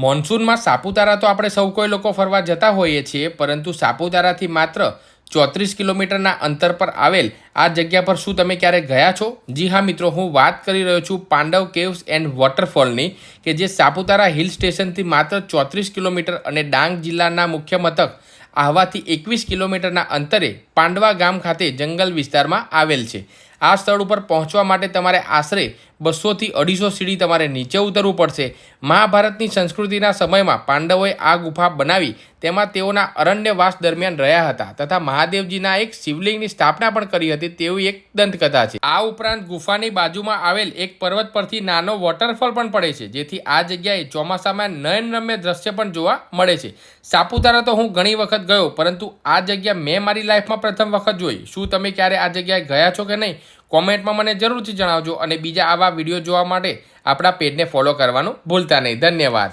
મોન્સૂનમાં સાપુતારા તો આપણે સૌ કોઈ લોકો ફરવા જતા હોઈએ છીએ, પરંતુ સાપુતારાથી માત્ર ચોત્રીસ કિલોમીટરના અંતર પર આવેલ આ જગ્યા પર શું તમે ક્યારેક ગયા છો? જી હા મિત્રો, હું વાત કરી રહ્યો છું પાંડવ કેવ્સ એન્ડ વોટરફોલની, કે જે સાપુતારા હિલ સ્ટેશનથી માત્ર ચોત્રીસ કિલોમીટર અને ડાંગ જિલ્લાના મુખ્ય મથક આહવાથી એકવીસ કિલોમીટરના અંતરે પાંડવા ગામ ખાતે જંગલ વિસ્તારમાં આવેલ છે. આ સ્થળ ઉપર પહોંચવા માટે તમારે આશરે બસોથી અઢીસો સીડી તમારે નીચે ઉતરવું પડશે. મહાભારતની સંસ્કૃતિના સમયમાં પાંડવોએ આ ગુફા બનાવી, તેમાં તેઓના અરણ્યવાસ દરમિયાન રહ્યા હતા તથા મહાદેવજીના એક શિવલિંગની સ્થાપના પણ કરી હતી, તેવી એક દંતકથા છે. આ ઉપરાંત ગુફાની બાજુમાં આવેલ એક પર્વત પરથી નાનો વોટરફોલ પણ પડે છે, જેથી આ જગ્યાએ ચોમાસામાં નયનરમ્ય દ્રશ્ય પણ જોવા મળે છે. સાપુતારા તો હું ઘણી વખત ગયો, પરંતુ આ જગ્યા મેં મારી લાઈફમાં પ્રથમ વખત જોઈ. શું તમે ક્યારે આ જગ્યાએ ગયા છો કે નહીં? કોમેન્ટમાં મને જરૂરથી જણાવજો અને બીજા આવા વીડિયો જોવા માટે આપણા પેજને ફોલો કરવાનું ભૂલતા નહીં. ધન્યવાદ.